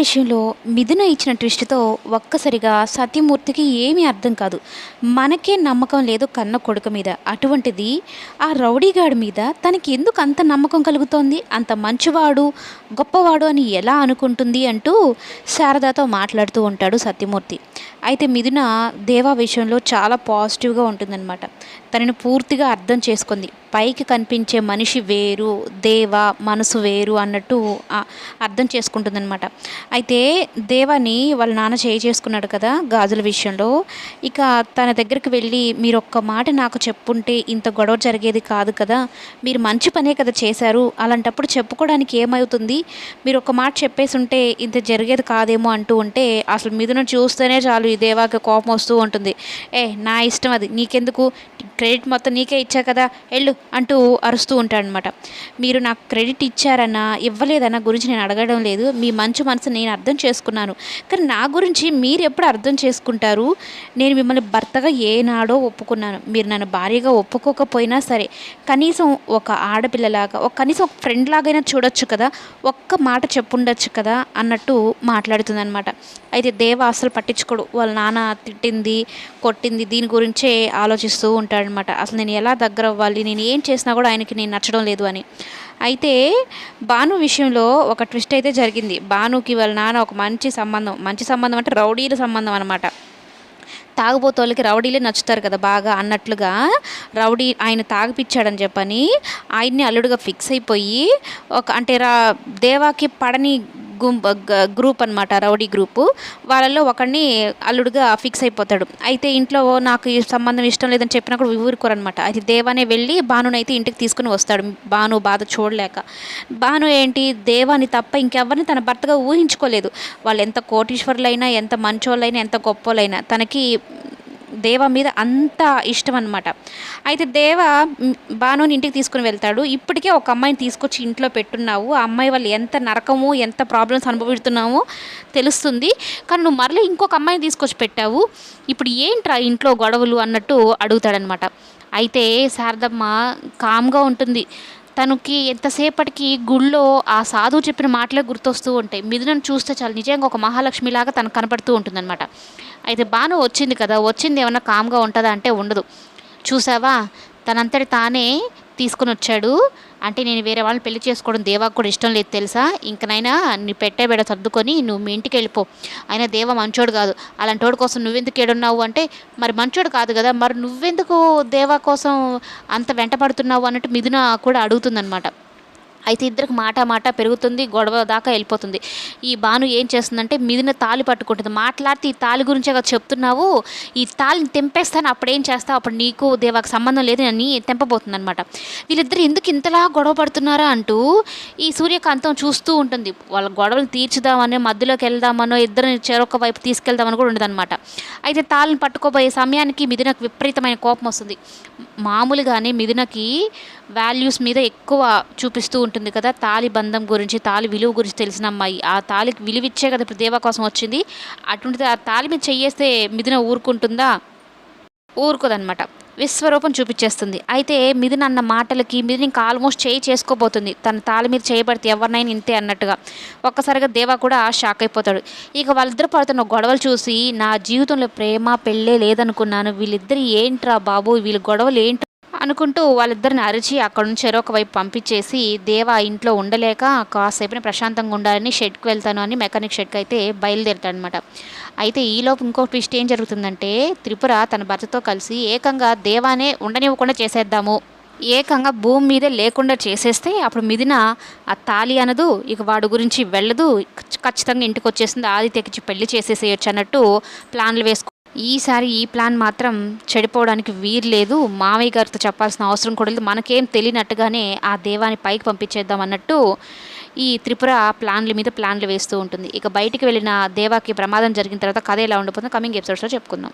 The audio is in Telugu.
విషయంలో మిథున ఇచ్చిన ట్విస్ట్తో ఒక్కసారిగా సత్యమూర్తికి ఏమీ అర్థం కాదు. మనకే నమ్మకం లేదు కన్న కొడుకు మీద. అటువంటిది ఆ రౌడీగాడి మీద తనకి ఎందుకు అంత నమ్మకం కలుగుతోంది? అంత మంచివాడు గొప్పవాడు అని ఎలా అనుకుంటుంది అంటూ శారదాతో మాట్లాడుతూ ఉంటాడు సత్యమూర్తి. అయితే మిథున దేవా విషయంలో చాలా పాజిటివ్గా ఉంటుందన్నమాట. తనని పూర్తిగా అర్థం చేసుకుంది. పైకి కనిపించే మనిషి వేరు దేవ మనసు వేరు అన్నట్టు అర్థం చేసుకుంటుందన్నమాట. అయితే దేవాని వాళ్ళ నాన్న చేయి చేసుకున్నాడు కదా గాజుల విషయంలో. ఇక తన దగ్గరికి వెళ్ళి మీరు ఒక్క మాట నాకు చెప్పుంటే ఇంత గొడవ జరిగేది కాదు కదా. మీరు మంచి పనే కదా చేశారు. అలాంటప్పుడు చెప్పుకోవడానికి ఏమవుతుంది? మీరు ఒక మాట చెప్పేసి ఉంటే ఇంత జరిగేది కాదేమో అంటూ ఉంటే అసలు మిథున చూస్తేనే చాలు ఈ దేవాకి కోపం వస్తూ ఉంటుంది. ఏ నా ఇష్టం అది. నీకెందుకు? క్రెడిట్ మొత్తం నీకే ఇచ్చా కదా వెళ్ళు అంటూ అరుస్తూ ఉంటాడనమాట. మీరు నాకు క్రెడిట్ ఇచ్చారన్నా ఇవ్వలేదన్న గురించి నేను అడగడం లేదు మీ మంచి మనసు నేను అర్థం చేసుకున్నాను. కానీ నా గురించి మీరు ఎప్పుడు అర్థం చేసుకుంటారు? నేను మిమ్మల్ని భర్తగా ఏనాడో ఒప్పుకున్నాను. మీరు నన్ను భార్యగా ఒప్పుకోకపోయినా సరే కనీసం ఒక ఆడపిల్లలాగా ఒక కనీసం ఒక ఫ్రెండ్ లాగైనా చూడొచ్చు కదా ఒక్క మాట చెప్పుండొచ్చు కదా అన్నట్టు మాట్లాడుతుందనమాట. అయితే దేవ అసలు పట్టించుకోడు. వాళ్ళ నాన్న తిట్టింది కొట్టింది దీని గురించే ఆలోచిస్తూ ఉంటాడు. అనమాట అసలు నేను ఎలా దగ్గర అవ్వాలి? నేను ఏం చేసినా కూడా ఆయనకి నేను నచ్చడం లేదు అని. అయితే భాను విషయంలో ఒక ట్విస్ట్ అయితే జరిగింది. భానుకి వాళ్ళ నాన్న ఒక మంచి సంబంధం. మంచి సంబంధం అంటే రౌడీల సంబంధం అనమాట తాగుబోతోళ్ళకి రౌడీలే నచ్చుతారు కదా బాగా అన్నట్లుగా రౌడీ ఆయన తాగిపిచ్చాడని చెప్పని ఆయన్ని అల్లుడుగా ఫిక్స్ అయిపోయి ఒక అంటే రా దేవాకి పడని గుంపు గ్రూప్ అనమాట రౌడీ గ్రూపు. వాళ్ళల్లో ఒకడిని అల్లుడుగా ఫిక్స్ అయిపోతాడు. అయితే ఇంట్లో నాకు ఈ సంబంధం ఇష్టం లేదని చెప్పినప్పుడు ఊరుకోరు ఊరుకోరనమాట అయితే దేవానే వెళ్ళి భానునైతే ఇంటికి తీసుకుని వస్తాడు. భాను బాధ చూడలేక. భాను ఏంటి? దేవాని తప్ప ఇంకెవరిని తన భర్తగా ఊహించుకోలేదు. వాళ్ళు ఎంత కోటీశ్వరులైనా ఎంత మంచోళ్ళైనా ఎంత గొప్పోళ్ళైనా తనకి దేవ మీద అంత ఇష్టం అనమాట అయితే దేవ మ్, భానుని ఇంటికి తీసుకుని వెళ్తాడు. ఇప్పటికే ఒక అమ్మాయిని తీసుకొచ్చి ఇంట్లో పెట్టున్నావు. ఆ అమ్మాయి వాళ్ళు ఎంత నరకము ఎంత ప్రాబ్లమ్స్ అనుభవిస్తున్నామో తెలుస్తుంది. కానీ నువ్వు మరలా ఇంకొక అమ్మాయిని తీసుకొచ్చి పెట్టావు. ఇప్పుడు ఏంట్రా ఇంట్లో గొడవలు అన్నట్టు అడుగుతాడనమాట అయితే శారదమ్మ కామ్గా ఉంటుంది. తనకి ఎంతసేపటికి గుళ్ళో ఆ సాధువు చెప్పిన మాటలే గుర్తొస్తూ ఉంటాయి. మిథునను చూస్తే చాలు నిజంగా ఒక మహాలక్ష్మిలాగా తనకు కనపడుతూ ఉంటుందన్నమాట. అయితే బాను వచ్చింది కదా వచ్చింది ఏమన్నా కామ్గా ఉంటుందా అంటే ఉండదు. చూసావా? తనంతటి తానే తీసుకుని వచ్చాడు అంటే నేను వేరే వాళ్ళని పెళ్ళి చేసుకోవడం దేవాకు కూడా ఇష్టం లేదు తెలుసా? ఇంకనైనా నీ పెట్టే బెడ సర్దుకొని నువ్వు మీ ఇంటికి వెళ్ళిపో. అయినా దేవ మంచోడు కాదు. అలాంటి వాడి కోసం నువ్వెందుకు ఏడున్నావు అంటే మరి మంచోడు కాదు కదా మరి నువ్వెందుకు దేవా కోసం అంత వెంటపడుతున్నావు అన్నట్టు మిథున కూడా అడుగుతుందనమాట అయితే ఇద్దరికి మాట మాట పెరుగుతుంది గొడవ దాకా వెళ్ళిపోతుంది. ఈ బాను ఏం చేస్తుందంటే మిదిన తాలి పట్టుకుంటుంది. మాట్లాడితే ఈ తాలి గురించే కదా చెప్తున్నావు? ఈ తాలిని తెంపేస్తాను అప్పుడు ఏం చేస్తావు? అప్పుడు నీకు దేవాకి సంబంధం లేదు అని తెంపబోతుంది అనమాట వీళ్ళిద్దరు ఎందుకు ఇంతలా గొడవ పడుతున్నారా అంటూ ఈ సూర్యకాంతం చూస్తూ ఉంటుంది. వాళ్ళ గొడవలు తీర్చుదామని మధ్యలోకి వెళ్దామనో ఇద్దరిని చెరొక వైపు తీసుకెళ్దామని కూడా ఉండదన్నమాట. అయితే తాళిని పట్టుకోబోయే సమయానికి మిథునకు విపరీతమైన కోపం వస్తుంది. మామూలుగానే మిథునకి వాల్యూస్ మీద ఎక్కువ చూపిస్తూ ఉంటుంది కదా తాలి బంధం గురించి తాలి విలువ గురించి తెలిసిన అమ్మాయి. ఆ తాలికి విలువ ఇచ్చే కదా ఇప్పుడు దేవా కోసం వచ్చింది. అటువంటిది ఆ తాలి మీద చెయ్యేస్తే మిథున ఊరుకుంటుందా? ఊరుకోదనమాట విశ్వరూపం చూపించేస్తుంది. అయితే మిథున అన్న మాటలకి మిథున ఇంకా ఆల్మోస్ట్ చేయి చేసుకోబోతుంది. తన తాళి మీద చేయబడితే ఎవరినైనా ఇంతే అన్నట్టుగా. ఒక్కసారిగా దేవా కూడా షాక్ అయిపోతాడు. ఇక వాళ్ళిద్దరు పడుతున్న గొడవలు చూసి నా జీవితంలో ప్రేమ పెళ్ళే లేదనుకున్నాను. వీళ్ళిద్దరు ఏంట్రా బాబు? వీళ్ళ గొడవలు ఏంటి? అనుకుంటూ వాళ్ళిద్దరిని అరిచి అక్కడ నుంచి చెరొక వైపు పంపించేసి దేవా ఇంట్లో ఉండలేక కాసేపుని ప్రశాంతంగా ఉండాలని షెడ్కి వెళ్తాను అని మెకానిక్ షెడ్కి అయితే బయలుదేరతాడనమాట అయితే ఈలోపు ఇంకో ట్విస్ట్ ఏం జరుగుతుందంటే త్రిపుర తన భర్తతో కలిసి ఏకంగా దేవానే ఉండనివ్వకుండా చేసేద్దాము. ఏకంగా భూమి మీదే లేకుండా చేసేస్తే అప్పుడు మిదిన ఆ తాలి అనదు ఇక వాడి గురించి వెళ్ళదు ఖచ్చితంగా ఇంటికి వచ్చేసింది ఆదిత్యకిచ్చి పెళ్ళి చేసేసేయచ్చు అన్నట్టు ప్లాన్లు వేసుకు ఈసారి ఈ ప్లాన్ మాత్రం చెడిపోవడానికి వీర్లేదు లేదు. మామయ్య గారితో చెప్పాల్సిన అవసరం కూడా లేదు. మనకేం తెలియనట్టుగానే ఆ దేవాన్ని పైకి పంపించేద్దాం అన్నట్టు ఈ త్రిపుర ప్లాన్ల మీద ప్లాన్లు వేస్తూ ఉంటుంది. ఇక బయటికి వెళ్ళిన దేవాకి ప్రమాదం జరిగిన తర్వాత కథ ఎలా ఉండిపోతుందో కమింగ్ ఎపిసోడ్స్లో చెప్పుకుందాం.